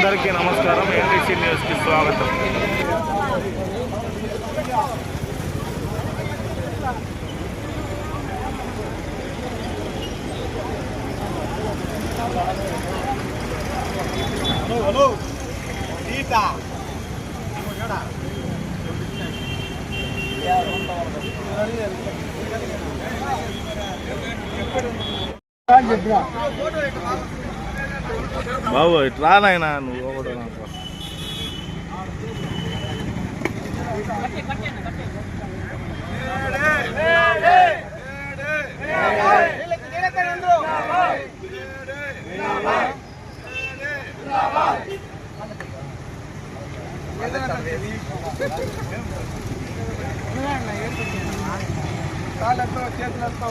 అందరికీ నమస్కారం. ఎన్టీసీ న్యూస్కి స్వాగతం. బాబు ఇట్లా నాయనా నువ్వు కూడా నాకు. కాళ్ళతో చేతులతో.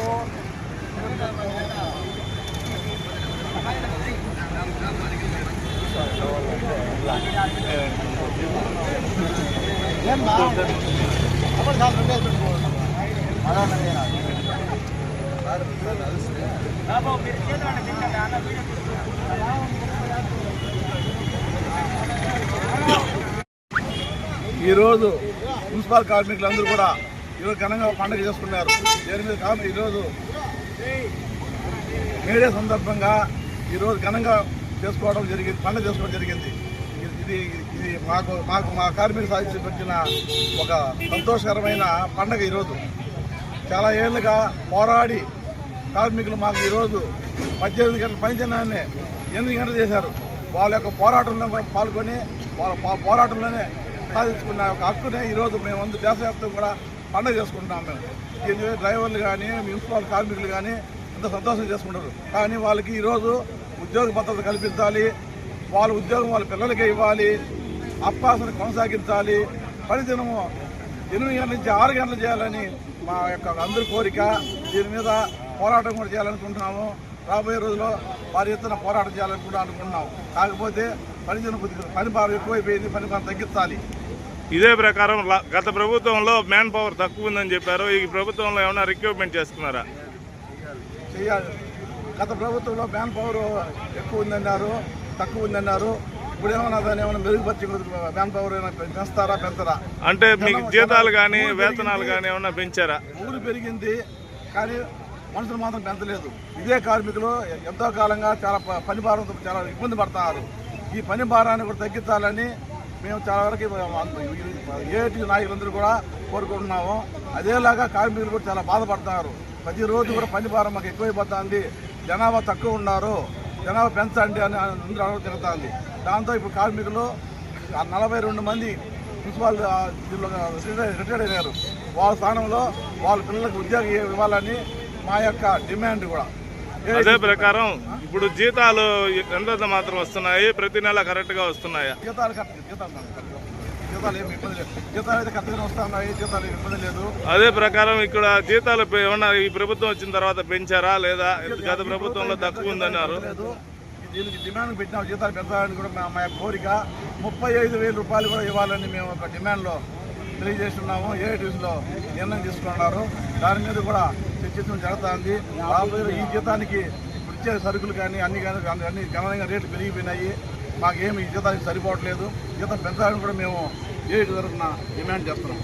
ఈరోజు మున్సిపల్ కార్మికులందరూ కూడా ఈరోజు ఘనంగా పండుగ చేసుకున్నారు. దేని మీద కారణం ఈరోజు మేడే సందర్భంగా ఈరోజు ఘనంగా చేసుకోవడం జరిగింది పండుగ చేసుకోవడం జరిగింది. ఇది ఇది మాకు మాకు మా కార్మిక సాధించిన ఒక సంతోషకరమైన పండగ ఈరోజు. చాలా ఏళ్ళుగా పోరాడి కార్మికులు మాకు ఈరోజు పద్దెనిమిది గంటల పనిచేయడాన్ని ఎనిమిది గంటలు చేశారు. వాళ్ళ యొక్క పోరాటంలో పాల్గొని వాళ్ళ పోరాటంలోనే సాధించుకున్న ఒక హక్కునే ఈరోజు మేము అందరూ దేశవ్యాప్తం కూడా పండుగ చేసుకుంటున్నాం మేము. దీని డ్రైవర్లు కానీ మున్సిపల్ కార్మికులు కానీ ఎంత సంతోషం చేసుకుంటారు. కానీ వాళ్ళకి ఈరోజు ఉద్యోగ భద్రత కల్పించాలి వాళ్ళ ఉద్యోగం వాళ్ళ పిల్లలకే ఇవ్వాలి అప్పాసన కొనసాగించాలి. పనిదినము ఎనిమిది గంటల నుంచి ఆరు గంటలు చేయాలని మా యొక్క అందరి కోరిక. దీని మీద పోరాటం కూడా చేయాలనుకుంటున్నాము. రాబోయే రోజుల్లో వారి ఎత్తున పోరాటం చేయాలనుకుంటా అనుకుంటున్నాం. కాకపోతే పనిదిన పని భారం ఎక్కువైపోయింది పని భారం తగ్గించాలి. ఇదే ప్రకారం గత ప్రభుత్వంలో మ్యాన్ పవర్ తక్కువ ఉందని చెప్పారు. ఈ ప్రభుత్వంలో ఏమైనా రిక్రూట్మెంట్ చేసుకున్నారా చేయాలి. గత ప్రభుత్వంలో మ్యాన్ పవర్ ఎక్కువ ఉందన్నారు. తక్కువ ఉందన్నారు ఇప్పుడు ఏమన్నా దాన్ని ఏమైనా మెరుగుపరిచి మ్యాన్ పవర్ ఏమైనా పెంచుతారా పెంచరా? అంటే మీకు జీతాలు కానీ వేతనాలు కానీ ఏమైనా పెంచారా? ఊరు పెరిగింది. కానీ మనుషులు మాత్రం పెంచలేదు. ఇదే కార్మికులు ఎంతో కాలంగా చాలా పని భారంతో చాలా ఇబ్బంది పడుతున్నారు. ఈ పని భారాన్ని కూడా తగ్గించాలని మేము చాలా వరకు ఏటి నాయకులందరూ కూడా కోరుకుంటున్నాము. అదేలాగా కార్మికులు కూడా చాలా బాధపడుతున్నారు. ప్రతిరోజు కూడా పని భారం మాకు ఎక్కువైపోతుంది. జనాభా తక్కువ ఉన్నారు. జనాభా పెంచండి అని అందరూ అడగ తిరుగుతుంది. దాంతో ఇప్పుడు కార్మికులు నలభై రెండు మంది రిటైర్ రిటైర్డ్ అయ్యారు వాళ్ళ స్థానంలో వాళ్ళ పిల్లలకు ఉద్యోగం ఇవ్వాలని మా యొక్క డిమాండ్ కూడా. అదే ప్రకారం ఇప్పుడు జీతాలు ఎంత మాత్రం వస్తున్నాయి? ప్రతి నెల కరెక్ట్గా వస్తున్నాయా? జీతాలు కరెక్ట్ జీతాలు అదే ప్రకారం ఇక్కడ జీతాలు ఏమన్నా ఈ ప్రభుత్వం వచ్చిన తర్వాత పెంచారా లేదా? గత ప్రభుత్వంలో తక్కువ ఉందన్నారు. దీనికి డిమాండ్ పెట్టిన జీతాలు పెంచాలని కూడా మా కోరిక. ముప్పై ఐదు వేల రూపాయలు కూడా ఇవ్వాలని మేము ఒక డిమాండ్లో తెలియజేస్తున్నాము. ఏఐటీసీలో నిర్ణయం తీసుకున్నారు. దాని మీద కూడా చర్చించడం జరుగుతుంది. రాబోయే ఈ జీతానికి ఇచ్చే సరుకులు కానీ అన్ని కానీ అన్ని గణనీయంగా రేట్లు పెరిగిపోయినాయి. మాకేమి ఈ జీతానికి సరిపోవట్లేదు. జీతం పెంచాలని కూడా మేము ఏఐటీ తరఫున డిమాండ్ చేస్తున్నాం.